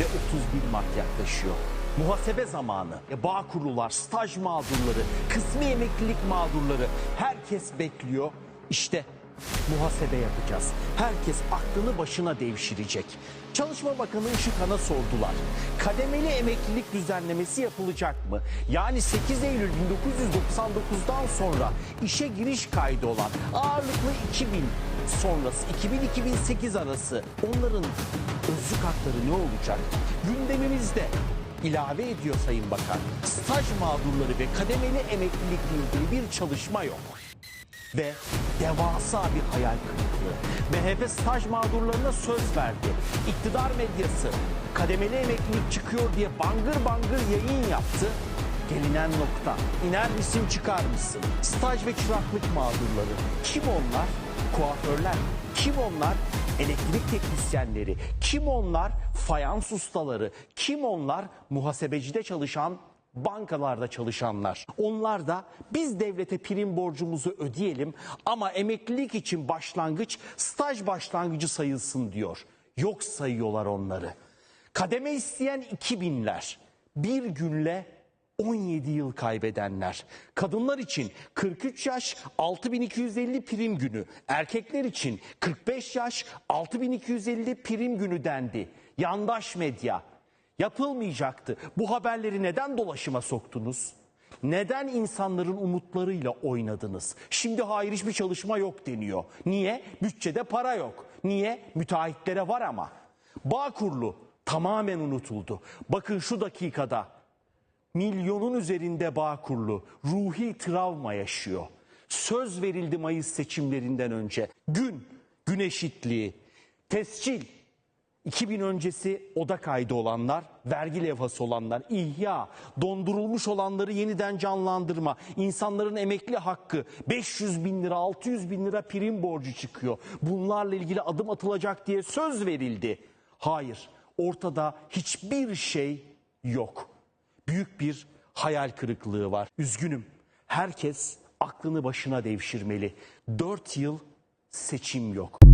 ve 31 Mart yaklaşıyor. Muhasebe zamanı, e, bağ kurulular, staj mağdurları, kısmi emeklilik mağdurları herkes bekliyor. İşte muhasebe yapacağız. Herkes aklını başına devşirecek. Çalışma Bakanı Işıkhan'a sordular. Kademeli emeklilik düzenlemesi yapılacak mı? Yani 8 Eylül 1999'dan sonra işe giriş kaydı olan ağırlıklı 2000 sonrası 2000-2008 arası onların özlük hakları ne olacak? Gündemimizde ilave ediyor Sayın Bakan. Staj mağdurları ve kademeli emeklilikle ilgili bir çalışma yok ve devasa bir hayal kırıklığı. MHP staj mağdurlarına söz verdi. İktidar medyası kademeli emeklilik çıkıyor diye bangır bangır yayın yaptı. Gelinen nokta. İner misin çıkar mısın? Staj ve çıraklık mağdurları. Kim onlar? Kuaförler. Kim onlar? Elektrik teknisyenleri. Kim onlar? Fayans ustaları. Kim onlar? Muhasebecide çalışan bankalarda çalışanlar. Onlar da biz devlete prim borcumuzu ödeyelim ama emeklilik için başlangıç staj başlangıcı sayılsın diyor. Yok sayıyorlar onları. Kademe isteyen 2000'ler. Bir günle 17 yıl kaybedenler. Kadınlar için 43 yaş 6250 prim günü. Erkekler için 45 yaş 6250 prim günü dendi. Yandaş medya yapılmayacaktı. Bu haberleri neden dolaşıma soktunuz? Neden insanların umutlarıyla oynadınız? Şimdi hayır hiçbir çalışma yok deniyor. Niye? Bütçede para yok. Niye? Müteahhitlere var ama. Bağkurlu tamamen unutuldu. Bakın şu dakikada milyonun üzerinde Bağkurlu ruhi travma yaşıyor. Söz verildi Mayıs seçimlerinden önce. Gün, gün eşitliği, tescil, 2000 öncesi oda kaydı olanlar, vergi levhası olanlar, ihya, dondurulmuş olanları yeniden canlandırma, insanların emekli hakkı, 500 bin lira, 600 bin lira prim borcu çıkıyor. Bunlarla ilgili adım atılacak diye söz verildi. Hayır, ortada hiçbir şey yok. Büyük bir hayal kırıklığı var. Üzgünüm. Herkes aklını başına devşirmeli. 4 yıl seçim yok.